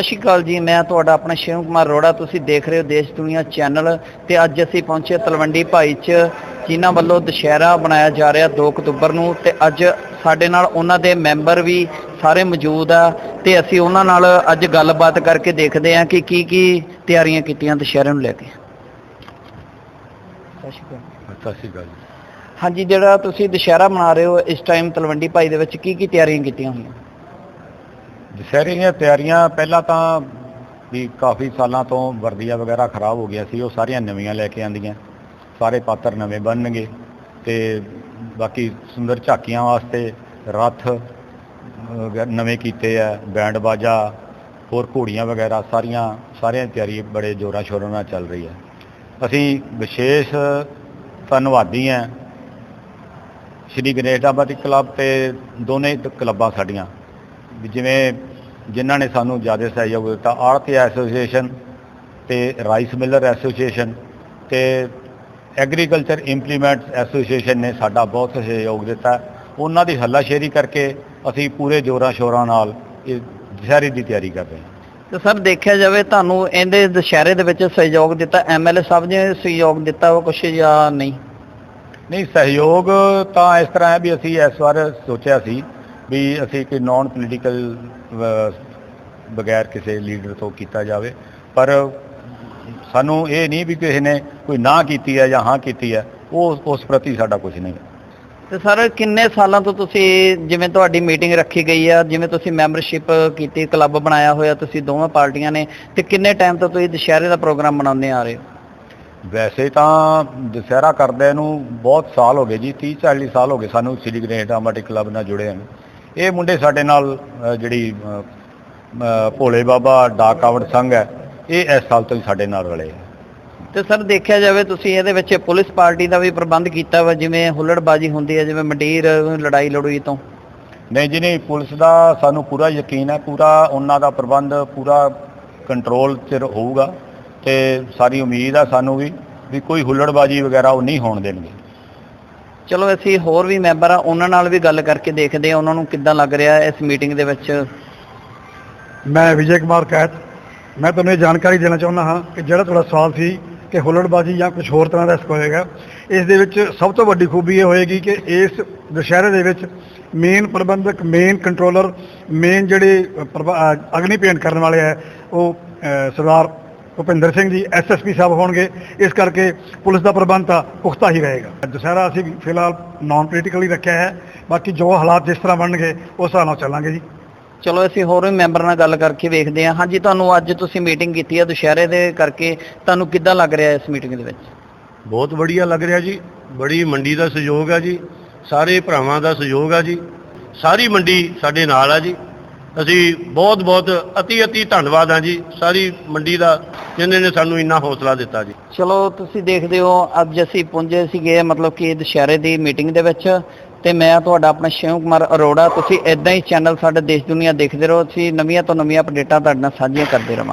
ਸਤਿ ਸ਼੍ਰੀ ਅਕਾਲ ਜੀ ਮੈਂ ਤੁਹਾਡਾ ਆਪਣਾ ਸ਼ਿਵ ਕੁਮਾਰ ਅਰੋੜਾ ਤੁਸੀਂ ਦੇਖ ਰਹੇ ਹੋ ਦੇਸ਼ ਦੁਨੀਆ ਚੈਨਲ ਤੇ ਅੱਜ ਅਸੀਂ ਪਹੁੰਚੇ ਤਲਵੰਡੀ ਭਾਈ ਚ ਜਿਨ੍ਹਾਂ ਵੱਲੋਂ ਦੁਸ਼ਹਿਰਾ ਬਣਾਇਆ ਜਾ ਰਿਹਾ 2 ਅਕਤੂਬਰ ਨੂੰ ਤੇ ਅੱਜ ਸਾਡੇ ਨਾਲ ਉਹਨਾਂ ਦੇ ਮੈਂਬਰ ਵੀ ਸਾਰੇ ਮੌਜੂਦ ਆ ਤੇ ਅਸੀਂ ਉਹਨਾਂ ਨਾਲ ਅੱਜ ਗੱਲਬਾਤ ਕਰਕੇ ਦੇਖਦੇ ਹਾਂ ਕਿ ਕੀ ਕੀ ਤਿਆਰੀਆਂ ਕੀਤੀਆਂ ਦੁਸ਼ਹਿਰੇ ਨੂੰ ਲੈ ਕੇ। ਸਤਿ ਸ਼੍ਰੀ ਅਕਾਲ। ਸਤਿ ਸ਼੍ਰੀ ਅਕਾਲ ਹਾਂਜੀ ਜਿਹੜਾ ਤੁਸੀਂ ਦੁਸ਼ਹਿਰਾ ਮਨਾ ਰਹੇ ਹੋ ਇਸ ਟਾਈਮ ਤਲਵੰਡੀ ਭਾਈ ਦੇ ਵਿੱਚ ਕੀ ਕੀ ਤਿਆਰੀਆਂ ਕੀਤੀਆਂ ਹੋਈਆਂ? ਦੁਸਹਿਰੇ ਦੀਆਂ ਤਿਆਰੀਆਂ ਪਹਿਲਾਂ ਤਾਂ ਵੀ ਕਾਫੀ ਸਾਲਾਂ ਤੋਂ ਵਰਦੀਆਂ ਵਗੈਰਾ ਖਰਾਬ ਹੋ ਗਿਆ ਸੀ, ਉਹ ਸਾਰੀਆਂ ਨਵੀਆਂ ਲੈ ਕੇ ਆਂਦੀਆਂ। ਸਾਰੇ ਪਾਤਰ ਨਵੇਂ ਬਣਨਗੇ ਤੇ ਬਾਕੀ ਸੁੰਦਰ ਝਾਕੀਆਂ ਵਾਸਤੇ ਰੱਥ ਨਵੇਂ ਕੀਤੇ ਆ, ਬੈਂਡ ਬਾਜਾ, ਹੋਰ ਘੋੜੀਆਂ ਵਗੈਰਾ, ਸਾਰੀਆਂ, ਸਾਰਿਆਂ ਦੀ ਤਿਆਰੀ ਬੜੇ ਜ਼ੋਰਾਂ ਸ਼ੋਰਾਂ ਨਾਲ ਚੱਲ ਰਹੀ ਹੈ। ਅਸੀਂ ਵਿਸ਼ੇਸ਼ ਧੰਨਵਾਦੀ ਹਾਂ। ਸ਼੍ਰੀ ਗਣੇਸ਼ ਢਾਬਾ ਕਲੱਬ ਤੇ ਦੋਨੇ ਕਲੱਬਾਂ ਸਾਡੀਆਂ। ਜਿਵੇਂ ਜਿਨ੍ਹਾਂ ਨੇ ਸਾਨੂੰ ਜ਼ਿਆਦਾ ਸਹਿਯੋਗ ਦਿੱਤਾ ਆੜਤੀ ਐਸੋਸੀਏਸ਼ਨ ਤੇ ਰਾਈਸ ਮਿਲਰ ਐਸੋਸੀਏਸ਼ਨ ਤੇ ਐਗਰੀਕਲਚਰ ਇੰਪਲੀਮੈਂਟਸ ਐਸੋਸੀਏਸ਼ਨ ਨੇ ਸਾਡਾ ਬਹੁਤ ਸਹਿਯੋਗ ਦਿੱਤਾ। ਉਹਨਾਂ ਦੀ ਹੱਲਾਸ਼ੇਰੀ ਕਰਕੇ ਅਸੀਂ ਪੂਰੇ ਜੋਰਾਂ ਸ਼ੋਰਾਂ ਨਾਲ ਇਹ ਦੁਸਹਿਰੇ ਦੀ ਤਿਆਰੀ ਕਰ ਰਹੇ ਹਾਂ। ਤੇ ਸਰ ਦੇਖਿਆ ਜਾਵੇ ਤੁਹਾਨੂੰ ਇਹਦੇ ਦੁਸ਼ਹਿਰੇ ਦੇ ਵਿੱਚ ਸਹਿਯੋਗ ਦਿੱਤਾ ਐਮਐਲਏ ਸਾਹਿਬ ਨੇ ਸਹਿਯੋਗ ਦਿੱਤਾ ਉਹ ਕੁਛ ਜਾਂ ਨਹੀਂ? ਨਹੀਂ ਸਹਿਯੋਗ ਤਾਂ ਇਸ ਤਰ੍ਹਾਂ ਹੈ ਵੀ ਅਸੀਂ ਇਸ ਵਾਰ ਸੋਚਿਆ ਸੀ ਵੀ ਅਸੀਂ ਕੋਈ ਨਾਨ ਪੋਲੀਟੀਕਲ ਬਗੈਰ ਕਿਸੇ ਲੀਡਰ ਤੋਂ ਕੀਤਾ ਜਾਵੇ। ਪਰ ਸਾਨੂੰ ਇਹ ਨਹੀਂ ਵੀ ਕਿਸੇ ਨੇ ਕੋਈ ਨਾ ਕੀਤੀ ਹੈ ਜਾਂ ਹਾਂ ਕੀਤੀ ਹੈ ਉਹ ਉਸ ਪ੍ਰਤੀ ਸਾਡਾ ਕੁਝ ਨਹੀਂ ਹੈ। ਤੇ ਸਰ ਕਿੰਨੇ ਸਾਲਾਂ ਤੋਂ ਤੁਸੀਂ ਜਿਵੇਂ ਤੁਹਾਡੀ ਮੀਟਿੰਗ ਰੱਖੀ ਗਈ ਆ ਜਿਵੇਂ ਤੁਸੀਂ ਮੈਂਬਰਸ਼ਿਪ ਕੀਤੀ ਕਲੱਬ ਬਣਾਇਆ ਹੋਇਆ ਤੁਸੀਂ ਦੋਵਾਂ ਪਾਰਟੀਆਂ ਨੇ ਤੇ ਕਿੰਨੇ ਟਾਈਮ ਤੋਂ ਤੁਸੀਂ ਦੁਸ਼ਹਿਰੇ ਦਾ ਪ੍ਰੋਗਰਾਮ ਮਨਾਉਂਦੇ ਆ ਰਹੇ ਹੋ? ਵੈਸੇ ਤਾਂ ਦੁਸਹਿਰਾ ਕਰਦੇ ਨੂੰ ਬਹੁਤ ਸਾਲ ਹੋ ਗਏ ਜੀ 30 40 ਸਾਲ ਹੋ ਗਏ ਸਾਨੂੰ ਸ੍ਰੀ ਡਾਮਾਟਿਕ ਕਲੱਬ ਨਾਲ ਜੁੜੇ ਹਨ ਇਹ ਮੁੰਡੇ ਸਾਡੇ ਨਾਲ ਜਿਹੜੀ ਭੋਲੇ ਬਾਬਾ ਡਾਕ ਕਾਵੜ ਸੰਘ ਹੈ ਇਹ ਇਸ ਸਾਲ ਤੋਂ ਸਾਡੇ ਨਾਲ ਰਲੇ ਤੇ ਸਰ ਦੇਖਿਆ ਜਾਵੇ ਤੁਸੀਂ ਇਹਦੇ ਵਿੱਚ ਪੁਲਿਸ ਪਾਰਟੀ ਦਾ ਵੀ ਪ੍ਰਬੰਧ ਕੀਤਾ ਵਾ ਜਿਵੇਂ ਹੁੱਲੜਬਾਜੀ ਹੁੰਦੀ ਹੈ ਜਿਵੇਂ ਮੰਡੀਰ ਲੜਾਈ ਲੜੂਈ ਤੋਂ। ਨਹੀਂ ਜੀ ਨਹੀਂ ਪੁਲਿਸ ਦਾ ਸਾਨੂੰ ਪੂਰਾ ਯਕੀਨ ਹੈ ਪੂਰਾ ਉਹਨਾਂ ਦਾ ਪ੍ਰਬੰਧ ਪੂਰਾ ਕੰਟਰੋਲ 'ਚ ਹੋਊਗਾ ਤੇ ਸਾਰੀ ਉਮੀਦ ਹੈ ਸਾਨੂੰ ਵੀ ਵੀ ਕੋਈ ਹੁੱਲੜਬਾਜੀ ਵਗੈਰਾ ਉਹ ਨਹੀਂ ਹੋਣ ਦੇਣਗੇ। ਚਲੋ ਅਸੀਂ ਹੋਰ ਵੀ ਮੈਂਬਰ ਆ, ਉਹਨਾਂ ਨਾਲ ਵੀ ਗੱਲ ਕਰਕੇ ਦੇਖਦੇ ਆ ਉਹਨਾਂ ਨੂੰ ਕਿੱਦਾਂ ਲੱਗ ਰਿਹਾ ਇਸ ਮੀਟਿੰਗ ਦੇ ਵਿੱਚ। ਮੈਂ ਵਿਜੇ ਕੁਮਾਰ ਕੈਤ। ਮੈਂ ਤੁਹਾਨੂੰ ਇਹ ਜਾਣਕਾਰੀ ਦੇਣਾ ਚਾਹੁੰਦਾ ਹਾਂ ਕਿ ਜਿਹੜਾ ਤੁਹਾਡਾ ਸਵਾਲ ਸੀ ਕਿ ਹੁੱਲੜਬਾਜੀ ਜਾਂ ਕੁਝ ਹੋਰ ਤਰ੍ਹਾਂ ਦਾ ਇਸ ਹੋਏਗਾ ਇਸ ਦੇ ਵਿੱਚ ਸਭ ਤੋਂ ਵੱਡੀ ਖੂਬੀ ਇਹ ਹੋਏਗੀ ਕਿ ਇਸ ਦੁਸ਼ਹਿਰੇ ਦੇ ਵਿੱਚ ਮੇਨ ਪ੍ਰਬੰਧਕ ਮੇਨ ਕੰਟਰੋਲਰ ਮੇਨ ਜਿਹੜੇ ਪ੍ਰਭ- ਅਗਨੀ ਭੇਂਟ ਕਰਨ ਵਾਲੇ ਹੈ ਉਹ ਸਰਦਾਰ ਭੁਪਿੰਦਰ ਸਿੰਘ ਜੀ ਐਸਐਸਪੀ ਸਾਹਿਬ ਹੋਣਗੇ ਇਸ ਕਰਕੇ ਪੁਲਿਸ ਦਾ ਪ੍ਰਬੰਧ ਤਾਂ ਪੁਖਤਾ ਹੀ ਰਹੇਗਾ। ਦੁਸ਼ਹਿਰਾ ਅਸੀਂ ਫਿਲਹਾਲ ਨਾਨ ਪੋਲੀਟੀਕਲੀ ਰੱਖਿਆ ਹੈ ਬਾਕੀ ਜੋ ਹਾਲਾਤ ਜਿਸ ਤਰ੍ਹਾਂ ਬਣਨਗੇ ਉਸ ਹਿਸਾਬ ਨਾਲ ਚੱਲਾਂਗੇ ਜੀ। ਚਲੋ ਅਸੀਂ ਹੋਰ ਵੀ ਮੈਂਬਰ ਨਾਲ ਗੱਲ ਕਰਕੇ ਵੇਖਦੇ ਹਾਂ। ਹਾਂਜੀ ਤੁਹਾਨੂੰ ਅੱਜ ਤੁਸੀਂ ਮੀਟਿੰਗ ਕੀਤੀ ਹੈ ਦੁਸ਼ਹਿਰੇ ਦੇ ਕਰਕੇ। ਤੁਹਾਨੂੰ ਕਿੱਦਾਂ ਲੱਗ ਰਿਹਾ ਇਸ ਮੀਟਿੰਗ ਦੇ ਵਿੱਚ? ਬਹੁਤ ਵਧੀਆ ਲੱਗ ਰਿਹਾ ਜੀ। ਬੜੀ ਮੰਡੀ ਦਾ ਸਹਿਯੋਗ ਆ ਜੀ। ਸਾਰੇ ਭਰਾਵਾਂ ਦਾ ਸਹਿਯੋਗ ਆ ਜੀ। ਸਾਰੀ ਮੰਡੀ ਸਾਡੇ ਨਾਲ ਆ ਜੀ। ਅਸੀਂ ਬਹੁਤ ਬਹੁਤ ਅਤੀ ਅਤੀ ਧੰਨਵਾਦ ਆ ਜੀ। ਸਾਰੀ ਮੰਡੀ ਦਾ ਜਿਨ੍ਹਾਂ ਨੇ ਸਾਨੂੰ ਇੰਨਾ ਹੌਸਲਾ ਦਿੱਤਾ ਜੀ। ਚਲੋ, ਤੁਸੀਂ ਦੇਖਦੇ ਹੋ, ਅੱਜ ਅਸੀਂ ਪਹੁੰਚੇ ਸੀਗੇ ਮਤਲਬ ਕਿ ਦੁਸ਼ਹਿਰੇ ਦੀ ਮੀਟਿੰਗ ਦੇ ਵਿੱਚ ਤੇ ਮੈਂ ਤੁਹਾਡਾ ਆਪਣਾ ਸ਼ਿਵ ਕੁਮਾਰ ਅਰੋੜਾ, ਤੁਸੀਂ ਇਦਾਂ ਹੀ ਚੈਨਲ ਸਾਡੇ ਦੇਸ਼ ਦੁਨੀਆ ਦੇਖਦੇ ਰਹੋ, ਅਸੀਂ ਨਵੀਆਂ ਤੋਂ ਨਵੀਆਂ ਅਪਡੇਟਾਂ ਤੁਹਾਡੇ ਨਾਲ ਸਾਂਝੀਆਂ ਕਰਦੇ ਰਵਾਂਗੇ।